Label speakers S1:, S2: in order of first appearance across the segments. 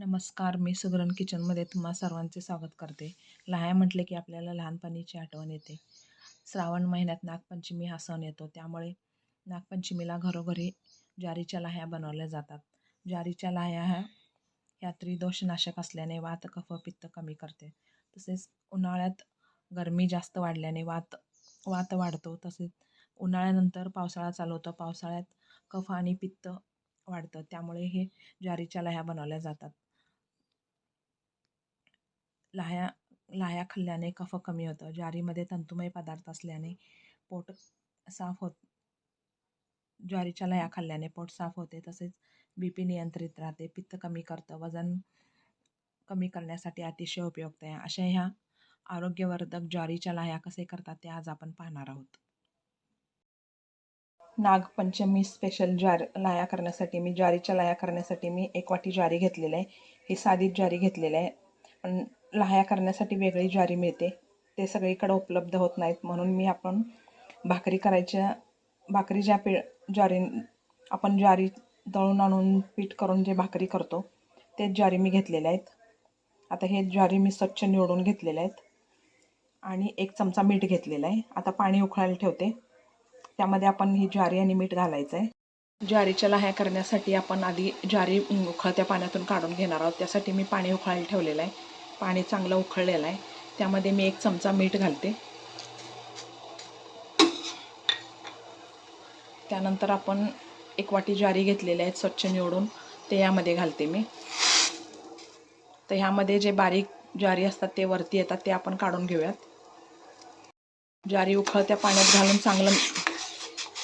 S1: नमस्कार मी सुगरण किचनमध्ये तुम्हा सर्वांचे स्वागत करते. लाह्या म्हटले की आपल्याला लहानपणीची आठवण येते. श्रावण महिन्यात नागपंचमी हा सण येतो. त्यामुळे नागपंचमीला घरोघरी ज्वारीच्या लाह्या बनवल्या जातात. ज्वारीच्या लाह्या ह्या ह्या त्रिदोषनाशक असल्याने वात कफ पित्त कमी करते. तसेच उन्हाळ्यात गरमी जास्त वाढल्याने वात वात वाढतो. तसेच उन्हाळ्यानंतर पावसाळा चालू होतो. पावसाळ्यात कफ आणि पित्त वाढतं. त्यामुळे हे ज्वारीच्या लाह्या बनवल्या जातात. लाह्या लाह्या खाल्ल्याने कफ कमी होतं. ज्वारीमध्ये तंतुमय पदार्थ असल्याने पोट साफ होत ज्वारीच्या लाह्या खाल्ल्याने पोट साफ होते. तसेच बी पी नियंत्रित राहते. पित्त कमी करतं. वजन कमी करण्यासाठी अतिशय उपयुक्त आहे. अशा ह्या आरोग्यवर्धक ज्वारीच्या लाह्या कसे करतात ते आज आपण पाहणार आहोत. नागपंचमी स्पेशल ज्वार लाह्या करण्यासाठी मी ज्वारीच्या लाह्या करण्यासाठी मी एक वाटी ज्वारी घेतलेली आहे. ही साधी ज्वारी घेतलेली आहे. पण लाह्या करण्यासाठी वेगळी ज्वारी मिळते. ते सगळीकडे उपलब्ध होत नाहीत म्हणून मी आपण भाकरी करायच्या भाकरी ज्या पी ज्वारी आपण ज्वारी दळून आणून पीठ करून जे भाकरी करतो तेच ज्वारी मी घेतलेल्या आहेत. आता हे ज्वारी मी स्वच्छ निवडून घेतलेले आहेत. आणि एक चमचा मीठ घेतलेला आहे. आता पाणी उकळायला ठेवते. त्यामध्ये आपण ही ज्वारी आणि मीठ घालायचं आहे. ज्वारीच्या लाह्या करण्यासाठी आपण आधी ज्वारी उखळत्या पाण्यातून काढून घेणार आहोत. त्यासाठी मी पाणी उकळायला ठेवलेलं आहे. पाणी चांगलं उखळलेलं आहे. त्यामध्ये मी एक चमचा मीठ घालते. त्यानंतर आपण एक वाटी ज्वारी घेतलेली आहेत स्वच्छ निवडून. ते यामध्ये घालते मी. तर ह्यामध्ये जे बारीक ज्वारी असतात ते वरती येतात ते आपण काढून घेऊयात. ज्वारी उखळत्या पाण्यात घालून चांगलं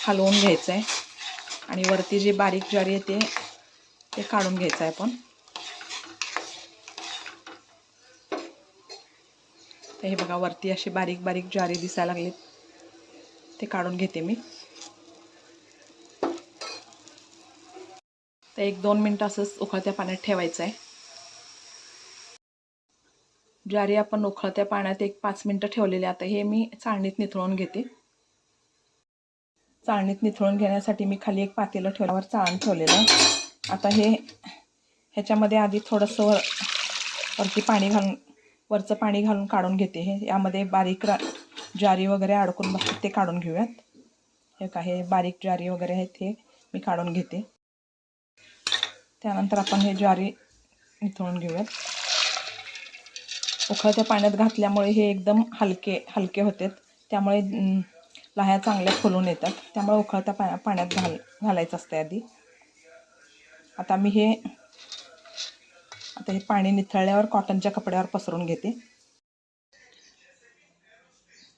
S1: हलवून घ्यायचं आहे आणि वरती जे बारीक ज्वारी येते ते काढून घ्यायचं आहे आपण. तर हे बघा वरती अशी बारीक बारीक ज्वारी दिसायला लागलेत. ते काढून घेते मी. तर एक दोन मिनटं असंच उकळत्या पाण्यात ठेवायचं आहे. ज्वारी आपण उकळत्या पाण्यात एक पाच मिनटं ठेवलेले आता हे मी चाळणीत निथळून घेते. चाळणीत निथळून घेण्यासाठी मी खाली एक पातेलं ठेवल्यावर चाळण ठेवलेलं. आता हे ह्याच्यामध्ये आधी थोडंसं वर वरती पाणी घालून वरचं पाणी घालून काढून घेते हे. यामध्ये बारीक रा ज्वारी वगैरे अडकून बघतात ते काढून घेऊयात. हे काही बारीक ज्वारी वगैरे आहेत हे मी काढून घेते. त्यानंतर आपण हे ज्वारी निथळून घेऊयात. उकळत्या पाण्यात घातल्यामुळे हे एकदम हलके हलके होते त्यामुळे लाह्या चांगल्या फुलून येतात. त्यामुळे उकळत्या पा पाण्यात घाल घालायचं असतं आधी. आता मी हे आता हे पाणी निथळल्यावर कॉटनच्या कपड्यावर पसरून घेते.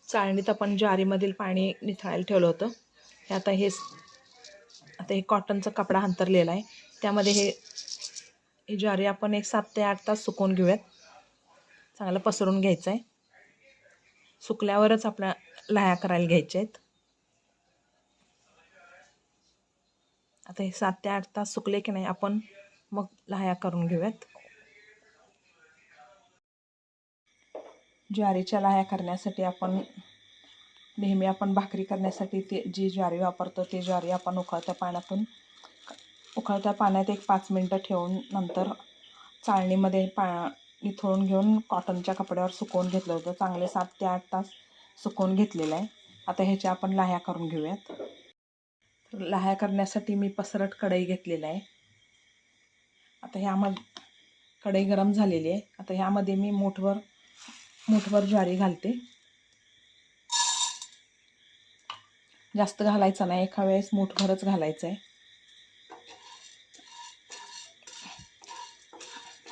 S1: चाळणीत आपण ज्वारीमधील पाणी निथळायला ठेवलं होतं. हे आता हे आता हे कॉटनचा कपडा अंतरलेला आहे. त्यामध्ये हे ही ज्वारी आपण एक सात ते आठ तास सुकवून घेऊयात. चांगलं पसरून घ्यायचं आहे. सुकल्यावरच आपल्या लाह्या करायला घ्यायच्या आहेत. आता हे सात ते आठ तास सुकले की नाही आपण मग लाह्या करून घेऊयात. ज्वारीच्या लाह्या करण्यासाठी आपण नेहमी आपण भाकरी करण्यासाठी ते जी ज्वारी वापरतो ते ज्वारी आपण उकळत्या पाण्यातून उकळत्या पाण्यात एक पाच मिनटं ठेवून नंतर चाळणीमध्ये पा निथळून घेऊन कॉटनच्या कपड्यावर सुकवून घेतलं होतं. चांगले सात ते आठ तास सुकवून घेतलेलं आहे. आता ह्याच्या आपण लाह्या करून घेऊयात. तर लाह्या करण्यासाठी मी पसरट कढई घेतलेलं आहे. आता ह्यामध्ये कढई गरम झालेली आहे. आता ह्यामध्ये मी मोठवर मूठभर ज्वारी घालते. जास्त घालायचं नाही एका वेळेस मूठभरच घालायचं आहे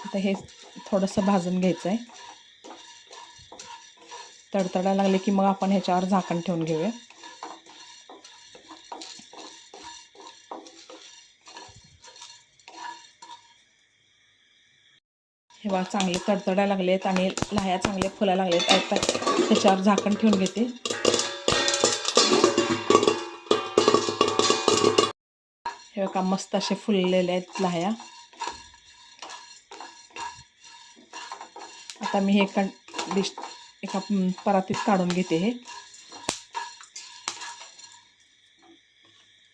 S1: आता हे थोडंसं भाजून घ्यायचं आहे तडतडा लागले की मग आपण ह्याच्यावर झाकण ठेवून घेऊया. हे बघा चांगले तडतडा लागलेत आणि लाह्या चांगले फुला लागलेत. आता त्याच्यावर झाकण ठेवून घेते. हे बघा मस्त असे फुललेले आहेत लाह्या. आता मी हे एका डिश एका परातीत काढून घेते हे.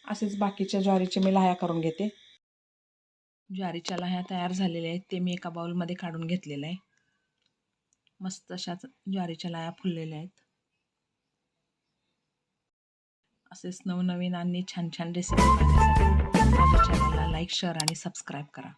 S1: असेच बाकीच्या ज्वारीचे मी लाह्या करून घेते. ज्वारीच्या लाह्या तयार झालेल्या आहेत ते मी एका बाउलमध्ये काढून घेतलेलं आहे. मस्त अशाच ज्वारीच्या लाह्या फुललेल्या आहेत. असेच नवनवीन आणि छान छान रेसिपी पाहण्यासाठी माझ्या चॅनलला लाईक शेअर आणि सबस्क्राईब करा.